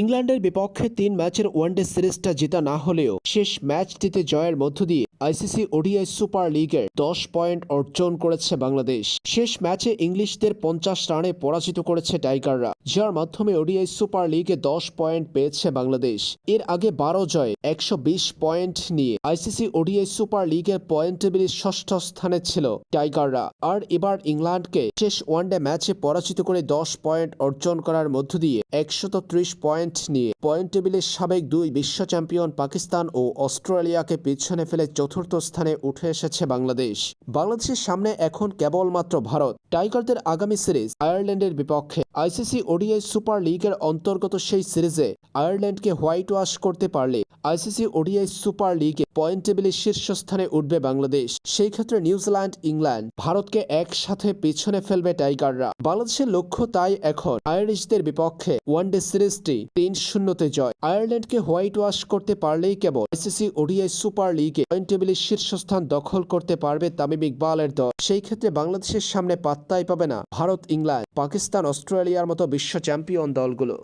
ইংল্যান্ডের বিপক্ষে তিন ম্যাচের ওয়ানডে সিরিজটা জেতা না হলেও শেষ ম্যাচটিতে জয়ের মধ্য দিয়ে আইসিসি ওডিআই সুপার লিগের দশ পয়েন্ট অর্জন করেছে বাংলাদেশ। শেষ ম্যাচে ইংলিশদের পঞ্চাশ রানে পরাজিত করেছে টাইগাররা। যার মাধ্যমে ওডিআই সুপার লিগে দশ পয়েন্ট পেয়েছে বাংলাদেশ। এর আগে বারো জয় একশো বিশ পয়েন্ট নিয়ে আইসিসি ওডিআই সুপার লিগের পয়েন্ট টেবিলের ষষ্ঠ স্থানে ছিল টাইগাররা। আর এবার ইংল্যান্ডকে শেষ ওয়ানডে ম্যাচে পরাজিত করে দশ পয়েন্ট অর্জন করার মধ্য দিয়ে একশত পয়েন্ট নিয়ে পয়েন্ট টেবিলের সাবেক দুই বিশ্ব চ্যাম্পিয়ন পাকিস্তান ও অস্ট্রেলিয়াকে পিছনে ফেলে চতুর্থ স্থানে উঠে এসেছে বাংলাদেশ। বাংলাদেশের সামনে এখন কেবলমাত্র ভারত। টাইগারদের আগামী সিরিজ আয়ারল্যান্ডের বিপক্ষে। আইসিসি ওডিআই সুপার লিগের অন্তর্গত সেই সিরিজে আয়ারল্যান্ডকে হোয়াইট ওয়াশ করতে পারলে আইসিসি ওডিআই সুপার লিগে পয়েন্ট টেবিলের শীর্ষস্থানে উঠবে বাংলাদেশ। সেই ক্ষেত্রে নিউজিল্যান্ড, ইংল্যান্ড ভারতকে একসাথে পিছনে ফেলবে টাইগাররা। বাংলাদেশের লক্ষ্য তাই এখন আয়ারিশদের বিপক্ষে ওয়ানডে সিরিজটি তিন শূন্যতে জয়। আয়ারল্যান্ডকে হোয়াইট ওয়াশ করতে পারলেই কেবল আইসিসি ওডিআই সুপার লিগে পয়েন্ট টেবিলের শীর্ষস্থান দখল করতে পারবে তামিম ইকবালের দল। সেই ক্ষেত্রে বাংলাদেশের সামনে পাত্তাই পাবে না ভারত, ইংল্যান্ড, পাকিস্তান অস্ট্রেলিয়ার মতো বিশ্ব চ্যাম্পিয়ন দলগুলো।